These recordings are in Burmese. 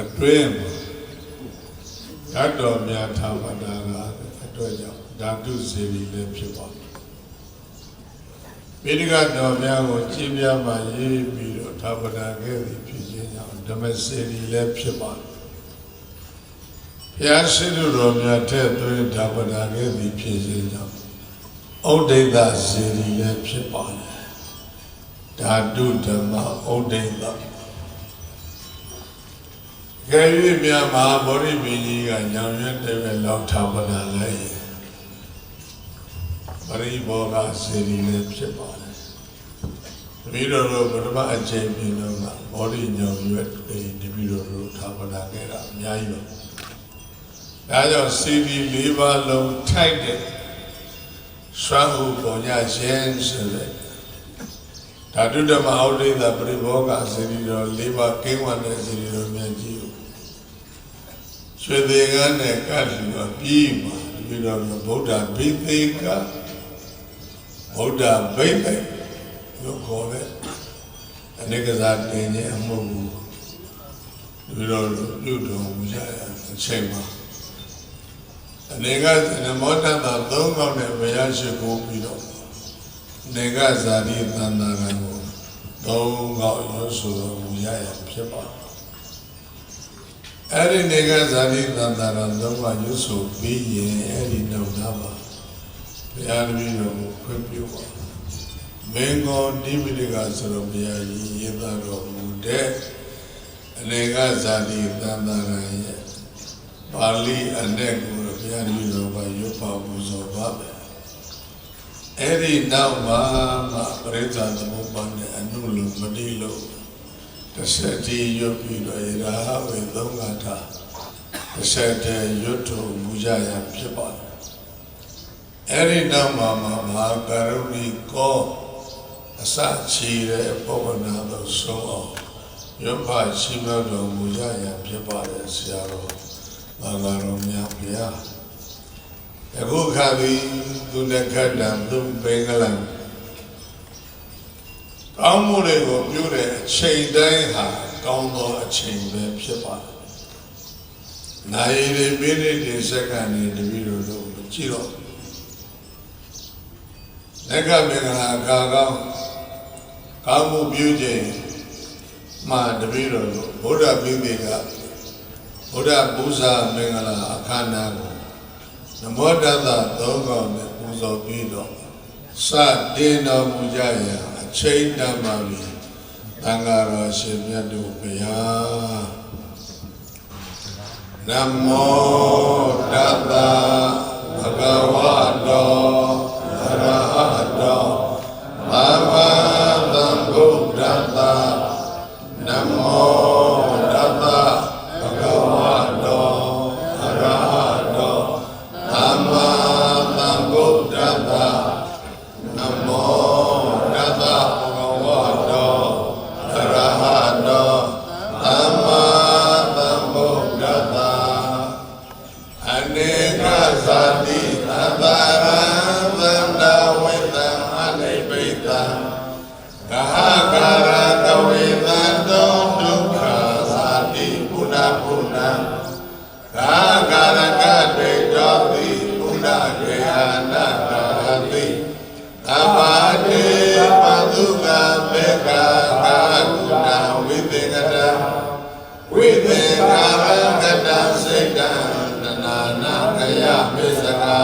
အတွင်းမှာဓာတ်တော်များထာဝတာကအတွက်ကြောင့်ဓာတုစေတီလည်းဖြစ်ပါတယ်ပိဋကတော်များကိုကြည်ပြမှရေးပြီးတော့ထာဝတာခဲ့သည်ဖြစ်ခြင်းကြောင့်ဓမ္မစေတီလည်းဖြစ်ပါတယ်ဘုရားရှိခိုးတော်များထည့်သွင်းထာဝတာခဲ့သည်ဖြစ်ခြင်းကြောင့်ဩဒိဋ္ဌစေတီလည်းဖြစ်ပါတယ်ဓာတုဓမ္မဩဒိဋ္ဌ ကဲ၍မြတ်မဟာဗောဓိပင်ကြီးကညောင်ရွက်တဲ့ပဲလောက်ထာဝတာလည်းပရိဘောဂစေတီလည်းဖြစ်ပါတယ်တပည့်တော်တို့ပထမအချိန်ပြင်တော့ကဗောဓိညောင်ရွက်တွေတပည့်တော်တို့ထာဝတာခဲ့တာအများကြီးပါဒါကြောင့်စေတီ၄ပါးလုံးထိုက်တဲ့စွမ်းဟုပေါ်ညခြင်းဆိုတဲ့ဓာတုဓမ္မအောဒိသပရိဘောဂစေတီတော်၄ပါးကိန်းဝတ်တဲ့စေတီတော်မြတ်ကြီး ကိုရွှေသေးကန်းနဲ့ကတ်လူကပြီးမှပြီးတော့ဗုဒ္ဓဘိသေကဗုဒ္ဓဘိသေလို့ခေါ်တဲ့အနိကဇာတင်ခြင်းအမှုကိုပြီးတော့ပြုတော်မူကြတဲ့အချိန်မှာအနေကနမောတတသုံးခေါက်နဲ့ဘုရားရှိခိုးပြီးတော့နေကဇာတိသန္တာရံကိုသုံးခေါက်ရွတ်ဆိုတော်မူရရဖြစ်ပါတယ် အဲ့ဒီနေကဇာတိသန္တာရံသုံးခေါက်ရွတ်ဆိုပြီးရင်အဲ့ဒီနောက်သားပါဘုရားတပည့်တော်ကိုခွင့်ပြုပါမင်းကောနိမိတကဆိုတော်ဘုရားကြီးရေးသားတော်မူတဲ့အနေကဇာတိသန္တာရံရဲ့ပါဠိအ내ကိုဘုရားတပည့်တော်ကရွတ်ပါပူဇော်ပါပဲအဲ့ဒီနောက်မှာမှပရိသတ်သမုပ္ပါနဲ့အနုလုံမတိလို့ တစ်ဆက်တည်းရွတ်ပြီးတော့ရာဟဝေသုံးကထာတစ်ဆက်တည်းရွတ်ထုတ်မူကြရဖြစ်ပါတယ်အဲ့ဒီနောက်မှာမှမဟာကရုဏီကောအစချီတဲ့ပုဗ္ဗနာသို့ဆုံးအောင်ရွတ်ဖရှိမတော်မူကြရဖြစ်ပါတယ်ဆရာတော်ဘာသာတော်များဘုရားအခုခါပြီးသူလက်ခတ်တံသူပင်ကလံ ကောင်းမှုတွေကိုပြုတဲ့အချိန်တိုင်းဟာကောင်းသောအချိန်ပဲဖြစ်ပါတယ်။နိုင်ရည်မိနစ်တွေစက္ကန့်တွေတပည့်တော်တို့ကြည့်တော့လက်ကမင်္ဂလာအခါကောင်းကောင်းမှုပြုခြင်းမှတပည့်တော်တို့ဗုဒ္ဓပိဋကဗုဒ္ဓပူဇာမင်္ဂလာအခမ်းအနားကိုနမောတတသုံးကောင်နဲ့ပူဇော်ပြီးတော့စတင်တော်မူကြရာအ ချိန်တန်ပါပြီတန်ဃာတော်ရှင်မြတ်တို့ဘုရားနမောတတဘ ပုဏ္ဏကေဟနာကာတိသဗ္ဗတေပသုကဘေကကာကုဏဝိသေကတဝိသေကာရကတစိတ်တံနနာနာခယပိစကာ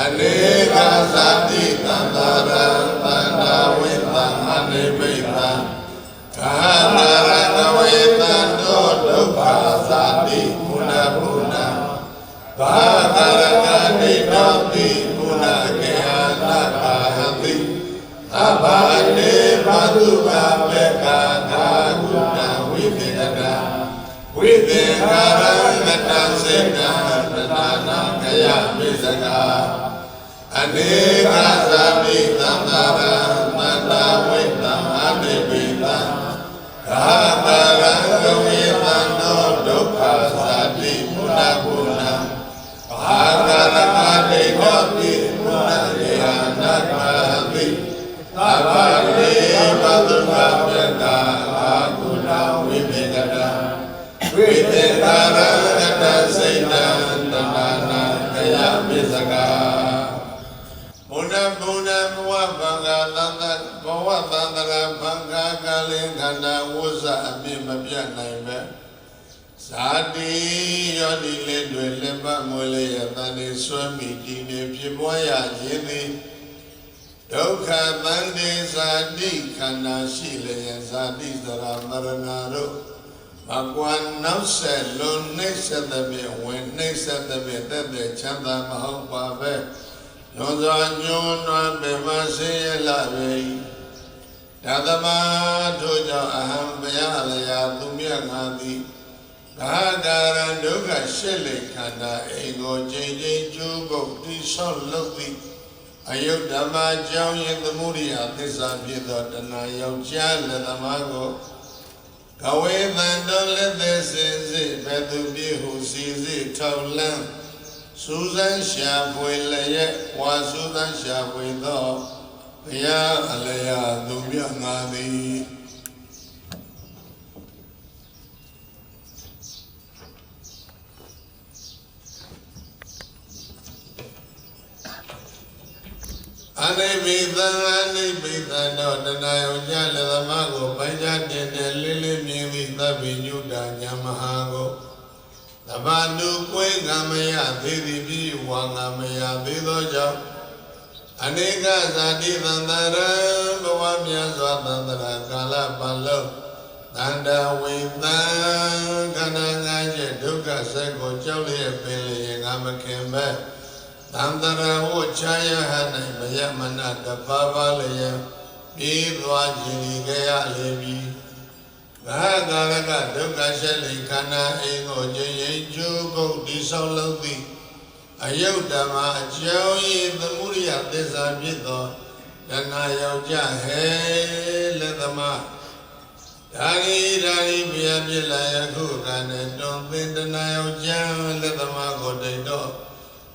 အနေကသတိတံသာရံတန္တာဝိသံအနိမိတံကာနာရကဝေတံတောဒုက္ခသတိပုဏ္ဏပုဏ္ဏဘာ ဘာနေဘသုကဘေကကာကုဏဝိသေကတာဝိသေကာရကတစေတံတနာနာခယပိစကာအနေကသတိသံဃာရမန္တဝိတံအနိပိတံကာမရံကဝေသံသောဒုက္ခသတိပုဏ္ဏပုဏ္ဏဘာကရကတိကော ဇာတိယောဒီလေးတွေလက်ပတ်မွေလေးရတန်နေဆွဲမိတည်နေဖြစ်ပွားရခြင်းသည်ဒုက္ခတန်တေဇာတိခန္ဓာရှိလျက်ဇာတိသရမရဏတို့မကွာနောက်ဆက်လုံးနှိမ့်ဆက်တဲ့ဖြင့်ဝင်နှိမ့်ဆက်တဲ့ဖြင့်တက်တဲ့ချမ်းသာမဟုတ်ပါပဲညွန်စွာညွန်နွမ်းပြမဆင်းရဲလာပေဓမ္မတို့ကြောင့်အဟံဘယလယာသူမြတ်ငါသည် ဘာကာရဒုက္ခရှစ်လေခန္ဓာအိမ်ကိုချိန်ချိန်ကျိုးပုတ်တိဆောက်လုပ်သည်အယုဒ္ဓမ္မကြောင့်ယသမုဒိယသစ္စာဖြစ်သောတဏှာယောက်ျားလက်သမားကိုကဝေသံတော်လက်သက်စင်စစ်ဘယ်သူပြေဟုစီစစ်ထောက်လန်းစူးစမ်းရှာဖွေလျက်ဝါစူးစမ်းရှာဖွေသောဘုရားအလျာသူမြတ်ငါသည် အနိဗ္ဗိသံအနိဗ္ဗိသံတော့တဏှာယောကြလက်သမားကိုပိုင်ကြတင်တယ်လေးလေးမြင်ပြီးသဗ္ဗညုတာညာမဟာကိုသဗ္ဗတုကွေးကမယသေသည်ပြီးဝါငမယသေးသောကြောင့်အနိကဇာတိသန္တရံဘဝမြတ်စွာသန္တရာကာလပတ်လုံးတန္တဝိသံခန္ဓာငါးချက်ဒုက္ခဆက်ကိုကြောက်လျက်ပင်လျင်ငါမခင်မဲ့ သံတရဝချာယဟ၌မယမနတပါပါလျက်ပြေးသွားခြင်းဤကြရလေပြီဘာကာရကဒုက္ခရှက်လိခန္ဓာအိမ်ကိုကျင်ရင်ကျိုးပုတ်တိဆောက်လုပ်သည်အယုတ်ဓမ္မအကျောင်းဤသမုဒိယသစ္စာဖြစ်သောတဏှာယောက်ျဟဲလက်သမားဒါရီဒါရီဘုရားပြစ်လာယခုကနဲ့တွန်သင်တဏှာယောက်ျလက်သမားကိုတိတ်တော့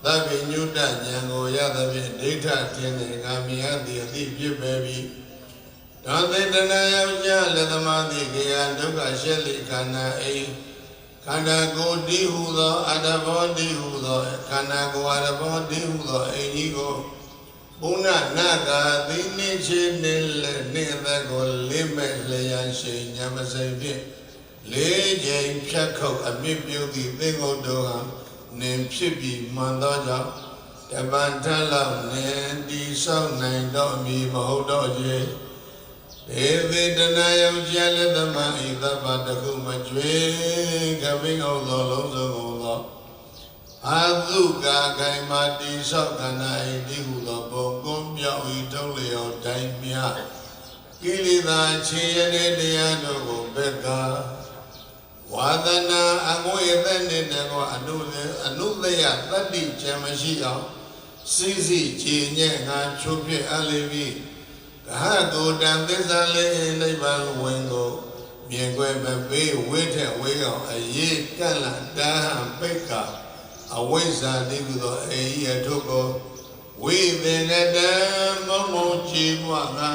သဗ္ဗညုတဉာဏ်ကိုရသဖြင့်ဒိဋ္ဌထင်တဲ့ငါမြင်သည်အသိဖြစ်ပေပြီ။ဒါသေတနာယောက်ျားလက်သမားသည်ကေယဒုက္ခရှက်လိခန္ဓာအိခန္ဓာကိုယ်တည်ဟုသောအတ္တဘောတည်ဟုသောခန္ဓာကိုယ်အတ္တဘောတည်ဟုသောအိကြီးကိုဘုဏနာကာသိနေချင်းနေလက်နေသက်ကိုလေးမဲ့လျံရှိညမစိဖြင့်လေးချိန်ဖြတ်ခုတ်အမြင့်ပြုသည့်သင်္ကုတ်တော်ဟာ နင်ဖြစ်ပြီးမှန်သောကြောင့်တပန်ထလောက်နင်တိဆောက်နိုင်တော့မည်မဟုတ်တော့ချေဒေဝေတနာယောက်ျားလက်သမဤသဗ္ဗတကုမကျွေကပိငောသောလုံးစုံကုန်သောအာသုကာခိုင်မာတိဆောက်ခန္ဓာဤတိဟုသောပုံကုန်းပြောင်းဤထုံးလျော်တိုင်းမြကိလေသာခြေရတဲ့တရားတို့ကိုဘက်က ဝါဒနာအငွေသက်နေတဲ့ကောအနုလေအနုသယတတ္တိချမ်းမရှိအောင်စိစိခြေညက်ငါချိုးပြအပ်လေပြီကဟကိုတံသစ္စာလေးနိဗ္ဗာန်ဝင်ကိုမြင်ွယ်မပေးဝိထက်ဝေးအောင်အရေးကန့်လန့်တာဟံပိတ်ကအဝိဇ္ဇာတိကုသောအေယထုကိုဝိသင်္ကတံမုံမုံကြည်ပွားငါ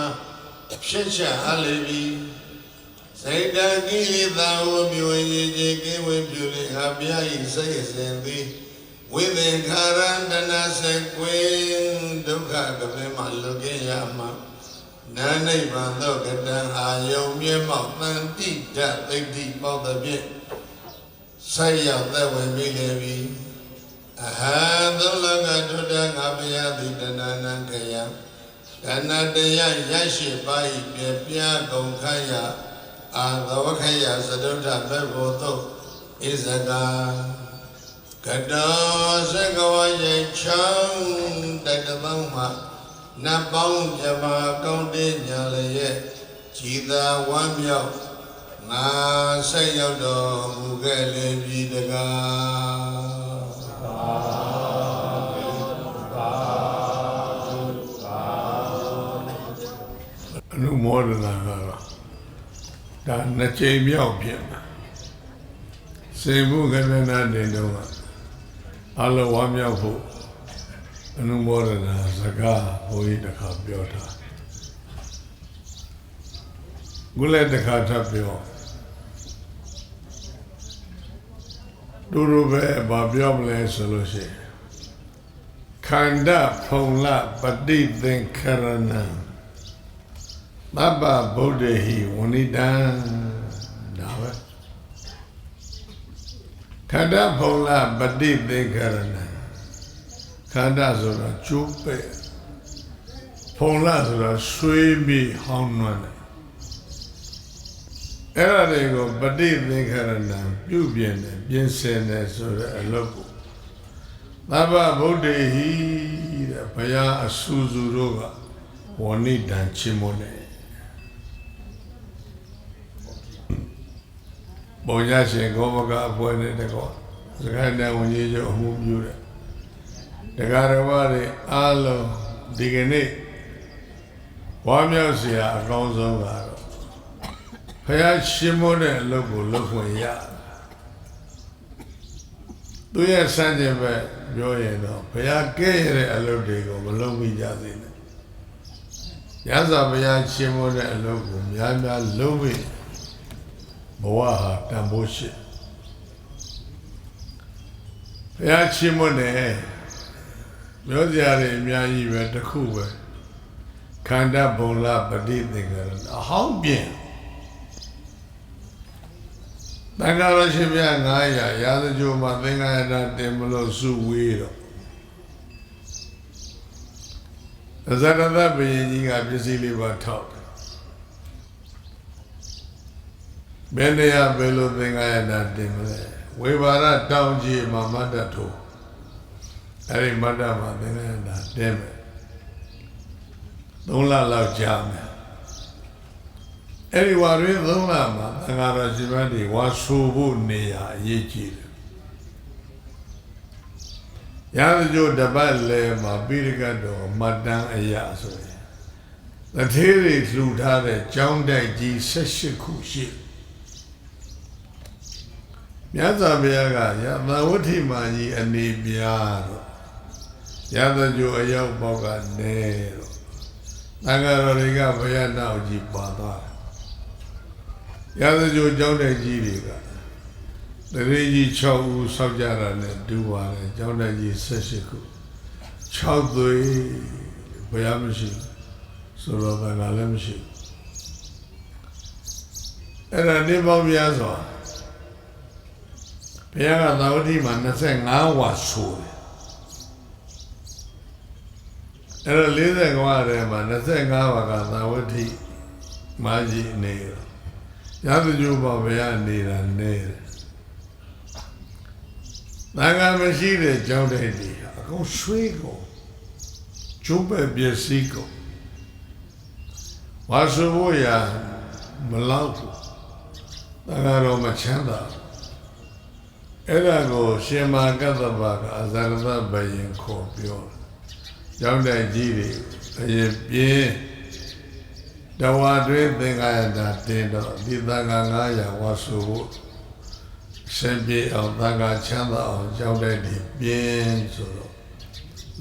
ဖြစ်ချအပ်လေပြီ စိတ်တကိလေသာဝမြွေရည်ကြီးကိဝေပြုလေဟာဘုရား၏စိတ်စဉ်သည်ဝိသင်္ခာရန္တနာစေကွေဒုက္ခကပင်မှလွတ်ခဲ့ရမှာနာနိဗ္ဗာန်သောကတံအာယုံမြဲမောက်တန်တိဓာတ်သိတ္တိပေါသဖြင့်ဆက်ရောက်သက်ဝင်ပြီလေပြီအဟံသုံးလကထုတ္တငါဘုရားသည်တဏ္ဍနံခယံကဏ္ဍတရားရရှိပါ၏ပြပြကုန်ခရ အာသဝခယသတုထဘက်ကိုသုတ်ဣဇကကတောသကဝယေချံတတသောမှာနတ်ပေါင်းပြပါကောင်းတဲ့ညာလည်းရဲ့ကြည်သာဝမ်းမြောက်ငါဆက်ရောက်တော်မူခဲ့လေပြီတကားအနုမောဒနာကတော့ ဒါနှစ်ချိန်မြောက်ဖြစ်မှာစေမှုကဏနာတင်တော့ကအလောဝါမြောက်ဖို့အနုမောဒနာစကားဘုန်းကြီးတစ်ခါပြောတာခုလည်းတစ်ခါထပ်ပြောတူတူပဲဘာပြောမလဲဆိုလို့ရှိရင်ခန္ဓာဖုံလပฏิသင်္ခရဏံ သဗ္ဗဗုဒ္ဓဟိဝဏိတံဒါပဲခန္ဓာဖုံလပฏิသင်္ခရဏံခန္ဓာဆိုတော့ကျိုးပဲ့ဖုံလဆိုတော့ဆွေးပြီးဟောင်းနွမ်းတယ်အဲ့ဒါတွေကိုပฏิသင်္ခရဏံပြုပြင်တယ်ပြင်ဆင်တယ်ဆိုတဲ့အလုပ်ကိုသဗ္ဗဗုဒ္ဓဟိတဲ့ဘုရားအဆူဆူတို့ကဝဏိတံချီးမွမ်းတယ် ဘုံရရှင်ဂောဘကအဖွဲ့နဲ့တကောစကားနဲ့ဝင်ကြီးချုပ်အမှုပြုတယ်ဒကာရဝတွေအားလုံးဒီကနေ့ဝါမြောက်စရာအကောင်းဆုံးကတော့ဖះရှင်းမတဲ့အလုပ်ကိုလုပ်ခွင့်ရသူရဲ့စံကျင်ပဲပြောရင်တော့ဖះကဲရတဲ့အလုပ်တွေကိုမလုပ်မိကြသေးနဲ့ညစာဖះရှင်းမတဲ့အလုပ်ကိုများများလုပ်ပြီး ဘဝဟာတန်ဖိုးရှိဖះရှင်မိုးနဲ့ပြောကြရတယ်အများကြီးပဲတစ်ခုပဲခန္ဓာဘုံလာပฏิသင်္ခါရအဟောင်းပြင်တန်ခါရရှင်ပြ900ရာဇကြိုမှာသင်္ခါရတင်မလို့စုဝေးတော့အဇရတဘယင်ကြီးကပစ္စည်းလေးပါထောက်တယ် ဘယ်နေရာဘယ်လိုသင်္ခါရတင်မလဲဝေဘာရတောင်ကြီးမှာမတ်တထိုးအဲ့ဒီမတ်တမှာသင်္ခါရတင်မယ်သုံးလလောက်ကြာမယ်အဲ့ဒီဝါရင်းသုံးလမှာသံဃာတော်ရှင်မတွေဝါဆိုဖို့နေရာအရေးကြီးတယ်ရသကြိုတပတ်လဲမှာပိရိကတ်တော်မတန်းအရာဆိုရင်တထေးတွေလှူထားတဲ့ကျောင်းတိုက်ကြီး18ခုရှိ မြတ်စွာဘုရားကရသဝဋ္ဌိမာကြီးအနေပြားတော့ရသကြိုအရောက်ပေါက်ကနေတော့သံဃာတော်တွေကဘုရားနောက်ကြီးပါသွားတယ်ရသကြိုကျောင်းတိုက်ကြီးတွေကတရေကြီး6ဦးဆောက်ကြတာနဲ့ဒူပါတယ်ကျောင်းတိုက်ကြီး18ခု6သွေးဘုရားမရှိဆိုတော့သံဃာလည်းမရှိအဲ့ဒါနေပေါင်းများစွာ ဘုရားကသာဝတိမှာ25ဝါဆိုတယ်အဲ့တော့40ကဝထဲမှာ25ဝါကသာဝတိမာကြီးနေတော့ရသကြိုးပါဘုရားနေတာနေတယ်။ဘာကမရှိတဲ့ကြောင်းတဲ့ဒီအကုန်ဆွေးကုန်ကျုပ်ပဲပစ္စည်းကုန်ဝါစုဖို့ရမလောက်ဘူး။ဒါကတော့မချမ်းသာ အဲ့ဒါကိုရှင်မာကတ္တဗကအဇရသဘယင်ခေါ်ပြောတယ်ကျောင်းတိုက်ကြီးတွေအရင်ပြင်းတဝါတွင်သင်္ကာယတာတင်တော့ဒီသံဃာ900ဝါဆိုဖို့ရှင်ပြေအောင်သံဃာချမ်းသာအောင်ကျောင်းတိုက်တွေပြင်းဆိုတော့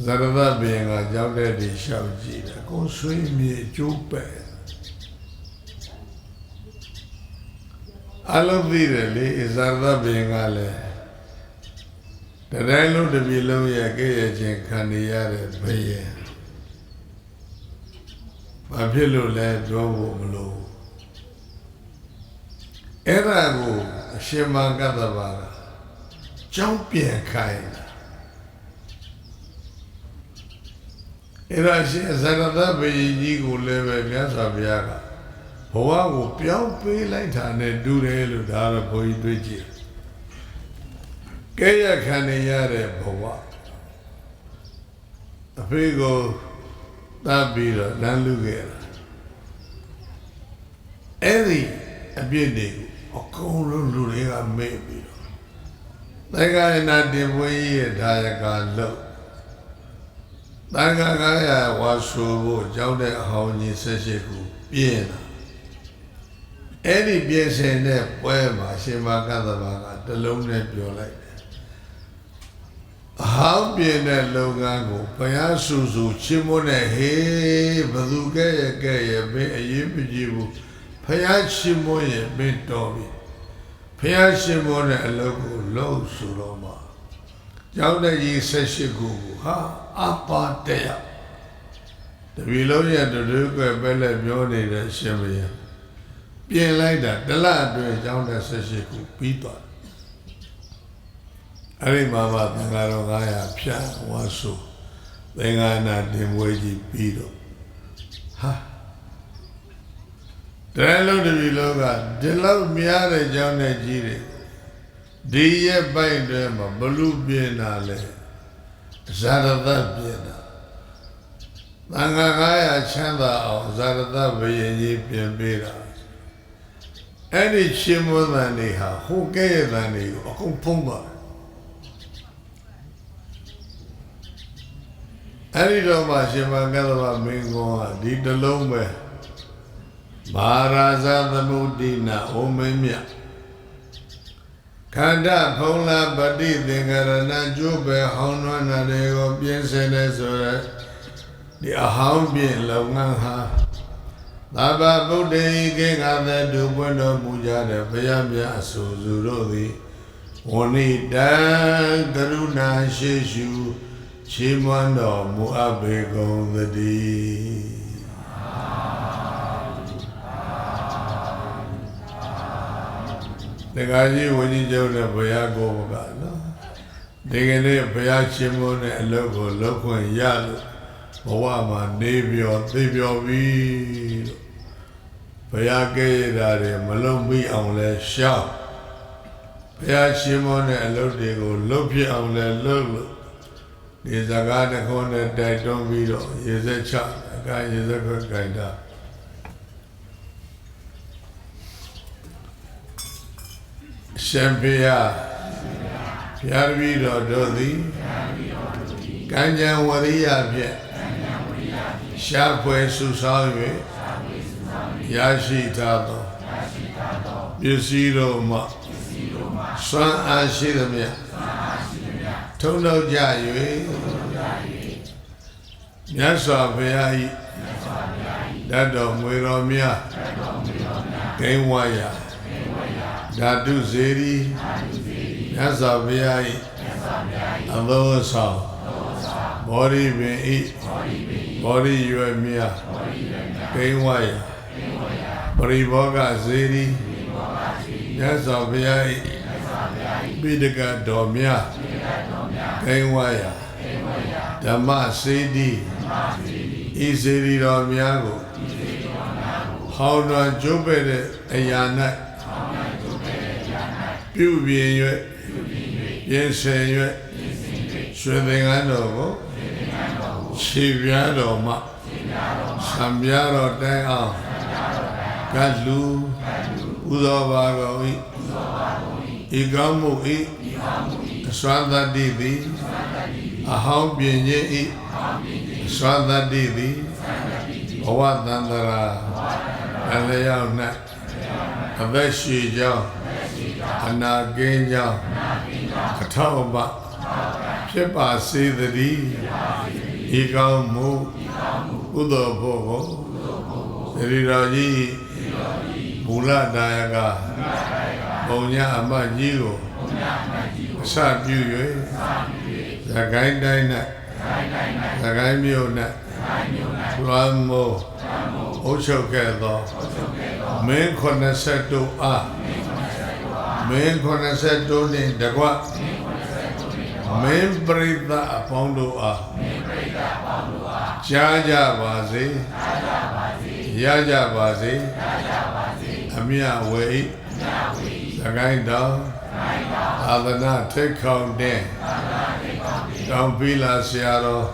ဇရဒဘင်ကကျောင်းတိုက်တွေရှောက်ကြည့်တယ်ကိုဆွေးမြေကျိုးပဲ့အလုံးသိတယ်လေဇရဒဘင်ကလည်း တတိုင်းလုံးတစ်ပြည်လုံးရဲ့ကဲ့ရဲ့ခြင်းခံနေရတဲ့ဘယင်ဘာဖြစ်လို့လဲပြောဖို့မလို့အဲ့ဒါကိုအရှင်မကတ္တဗာကကြောင်းပြန်ခိုင်းတာအဲ့ဒါရှင်ဇရတဘယင်ကြီးကိုလည်းပဲမြတ်စွာဘုရားကဘဝကိုပြောင်းပေးလိုက်တာနဲ့တူတယ်လို့ဒါတော့ဘုန်းကြီးတွေ့ကြည့် ကဲရခံနေရတဲ့ဘဝအဖေကိုတတ်ပြီးတော့လမ်းလူခဲ့တာအဲ့ဒီအပြစ်တွေကိုအကုန်လုံးလူတွေကမေ့ပြီးတော့သံဃာနာတင်ပွင့်ကြီးရဲ့ဒါယကလို့သံဃာကာယဝါဆိုဖို့ကြောင်းတဲ့အဟောင်းကြီးဆက်ရှိခုပြင်းတာအဲ့ဒီပြင်းစင်တဲ့ပွဲမှာရှင်မကသဘာကတလုံးနဲ့ပြောလိုက် အဟောင်းပြင်းတဲ့လုပ်ငန်းကိုဘုရားဆူဆူချင်းမွနဲ့ဟေးဘသူကဲ့ရဲ့ကဲ့ရဲ့ဘယ်အရေးမကြီးဘူးဖယားချင်းမွရဲ့မင်းတော်ပြီဖះရှင်ဘောနဲ့အလုပ်ကိုလုပ်ဆိုတော့မှကျောင်းတဲ့ကြီး၁၈ခုကိုဟာအပါတရတပီလုံးရဲ့တူတူကွယ်ပဲလက်ပြောနေတဲ့ရှင်ဘုရားပြင်လိုက်တာတလအတွင်းကျောင်းတဲ့၁၈ခုပြီးသွားတယ် အဲ့ဒီမှာမှသံဃာတော်900ဖြတ်ဝါဆိုသင်္ဃာနာတင်ပွဲကြီးပြီးတော့ဟာတဲလုံးတပီလုံးကဒီလောက်များတဲ့ကျောင်းတဲ့ကြီးတွေဒီရဲ့ပိုက်တွေမှာဘလူပြင်တာလဲဇာရတပြင်တာသံဃာ900ချမ်းသာအောင်ဇာရတဘယင်ကြီးပြင်ပေးတာအဲ့ဒီရှင်မောသန်တွေဟာဟိုကဲ့ရဲ့သန်တွေကိုအကုန်ဖုံးသွားတယ် အဲ့ဒီတော့မှရှင်မကသဗမင်းကောကဒီတလုံးပဲမဟာရာဇသမုဒ္ဒိနာဩမင်းမြတ်ခန္ဓာဖုံးလာပฏิသင်္ကရဏကျိုးပဲဟောင်းနွမ်းနာတွေကိုပြင်းစင်နေဆိုရဒီအဟောင်းပြင်းလုံငန်းဟာသဗ္ဗဗုဒ္ဓေကေငါသက်ဒုပွင့်တော်မူကြတဲ့ဘုရားမြတ်အဆိုစုတို့သည်ဝဏိတံကရုဏာရှိရှု ချီးမွမ်းတော်မူအပ်ပေကုန်သတည်းတခါကြီးဝိညာဉ်ချုပ်နဲ့ဘုရားကိုယ်ကနော်ဒီကနေ့ဘုရားရှင်မိုးနဲ့အလုပ်ကိုလုပ်ခွင့်ရလို့ဘဝမှာနေပြောသိပြောပြီးလို့ဘုရားကဲရတာတွေမလုံးမိအောင်လဲရှောက်ဘုရားရှင်မိုးနဲ့အလုပ်တွေကိုလုပ်ဖြစ်အောင်လဲလုပ်လို့ ဒီစကားတစ်ခုနဲ့တိုက်တွန်းပြီးတော့ရေစက်ချအကရေစက်ခွက်ကြိုင်တာရှင်ဖေယဘုရားတပည့်တော်တို့သည်ကံကြံဝရိယဖြင့်ရှားဖွယ်စုဆောင်၍ရရှိထားသောပစ္စည်းတို့မှစွမ်းအားရှိသမျှ ထုံတော့ကြ၍မြတ်စွာဘုရား၏ဓာတ်တော်မွေတော်များဂိမ်းဝါယာဓာတုဇေရီမြတ်စွာဘုရား၏အသောဆောင်ဘောရိပင်ဤဘောရိရွယ်မြတ်ဂိမ်းဝါယာပရိဘောဂဇေရီမြတ်စွာဘုရား၏ ပိဒကတော်မြတ်ဂိမ်းဝါယာဓမ္မစေတီဤစေရီတော်များကိုဟောင်းတော်ကျုပ်ပဲ့တဲ့အရာ၌ပြုပြင်၍ပြင်ဆင်၍ရွှေသင်္ကန်းတော်ကိုခြေပြားတော်မှဆံပြားတော်တိုင်အောင်ကလူဥသောဘာကုန်၏ ဤကောင်းမှု၏အစွမ်းသတ္တိသည်အဟောင်းပြင်ခြင်း၏အစွမ်းသတ္တိသည်ဘဝတန္တရာအလျောက်၌အသက်ရှိကြောင်းအနာကင်းကြောင်းအထောက်အပဖြစ်ပါစေသတည်းဤကောင်းမှုကုသိုလ်ဖို့ကိုသတိတော်ကြီးမူလဒါယက ဘုံညာအမတ်ကြီးကိုအစပြု၍သခိုင်းတိုင်း၌သခိုင်းမြို့၌လွမ်းမိုးအုပ်ချုပ်ခဲ့သောမင်း80တို့အားမင်း80တို့နှင့်တကွမင်းပရိသတ်အပေါင်းတို့အားကြားကြပါစေရကြပါစေအမြဝေဤ သခိုင်းတော်သာသနာထိတ်ခေါင်တဲ့တောင်ပီလာဆရာတော်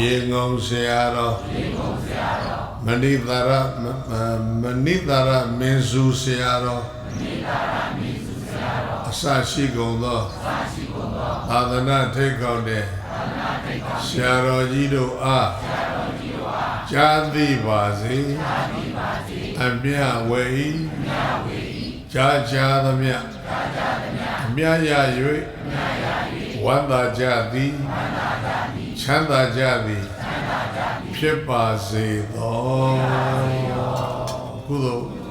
ရေငုံဆရာတော်မဏိသာရမဏိသာရမင်းစုဆရာတော်အစရှိကုန်သောသာသနာထိတ်ခေါင်တဲ့ဆရာတော်ကြီးတို့အားကြားသိပါစေအမြဝေဤ ကြားကြားသမျှအမြရ၍ဝန္တာကြသည်ချမ်းသာကြသည်ဖြစ်ပါစေသောကုသိုလ်